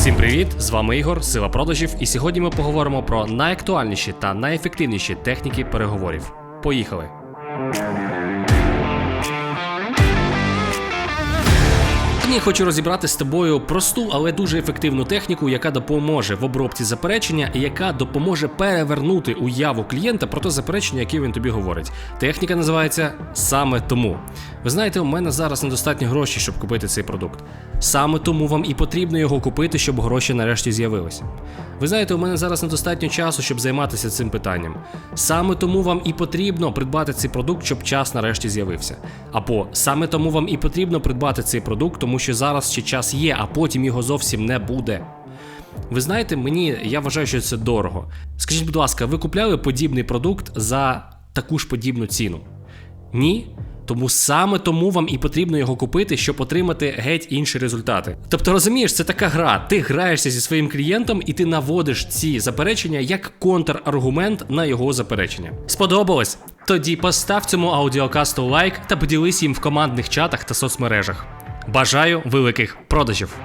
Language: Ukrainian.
Всім привіт! З вами Ігор, Сила продажів, і сьогодні ми поговоримо про найактуальніші та найефективніші техніки переговорів. Поїхали! Сьогодні хочу розібрати з тобою просту, але дуже ефективну техніку, яка допоможе в обробці заперечення і яка допоможе перевернути уяву клієнта про те заперечення, яке він тобі говорить. Техніка називається саме тому. Ви знаєте, у мене зараз недостатньо грошей, щоб купити цей продукт. Саме тому вам і потрібно його купити, щоб гроші нарешті з'явилися. Ви знаєте, у мене зараз недостатньо часу, щоб займатися цим питанням. Саме тому вам і потрібно придбати цей продукт, щоб час нарешті з'явився. Або саме тому вам і потрібно придбати цей продукт, тому що зараз ще час є, а потім його зовсім не буде. Ви знаєте, мені я вважаю, що це дорого. Скажіть, будь ласка, ви купляли подібний продукт за таку ж подібну ціну? Ні. Тому саме тому вам і потрібно його купити, щоб отримати геть інші результати. Тобто, розумієш, це така гра. Ти граєшся зі своїм клієнтом і ти наводиш ці заперечення як контраргумент на його заперечення. Сподобалось? Тоді постав цьому аудіокасту лайк та поділись їм в командних чатах та соцмережах. Бажаю великих продажів!